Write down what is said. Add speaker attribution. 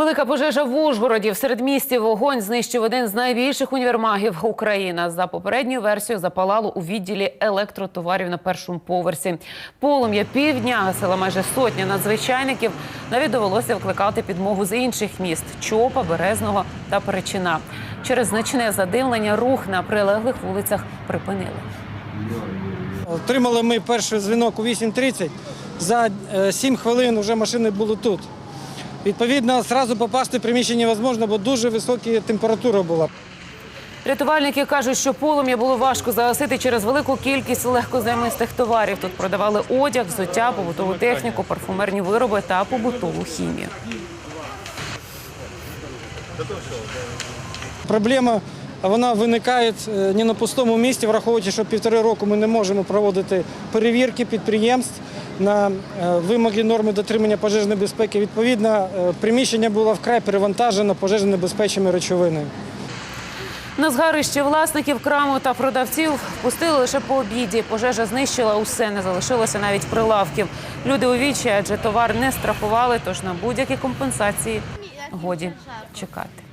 Speaker 1: Велика пожежа в Ужгороді. В середмісті вогонь знищив один з найбільших універмагів України. За попередньою версією запалало у відділі електротоварів на першому поверсі. Полум'я півдня гасила майже сотня надзвичайників. Навіть довелося викликати підмогу з інших міст Чопа, Березного та Перечина. Через значне задимлення рух на прилеглих вулицях припинили.
Speaker 2: Отримали ми перший дзвінок у 8.30. За 7 хвилин вже машини були тут. Відповідно, одразу попасти в приміщення невозможно, бо дуже висока температура була.
Speaker 1: Рятувальники кажуть, що полум'я було важко загасити через велику кількість легкозаймистих товарів. Тут продавали одяг, взуття, побутову техніку, парфумерні вироби та побутову хімію.
Speaker 2: Проблема вона виникає не на пустому місці, враховуючи, що півтори року ми не можемо проводити перевірки підприємств на е, вимоги норми дотримання пожежної безпеки. Відповідно, е, приміщення було вкрай перевантажено пожежонебезпечними речовинами.
Speaker 1: На згарище власників краму та продавців впустили лише по обіді. Пожежа знищила усе, не залишилося навіть прилавків. Люди у вічі, адже товар не страхували, тож на будь-які компенсації годі чекати.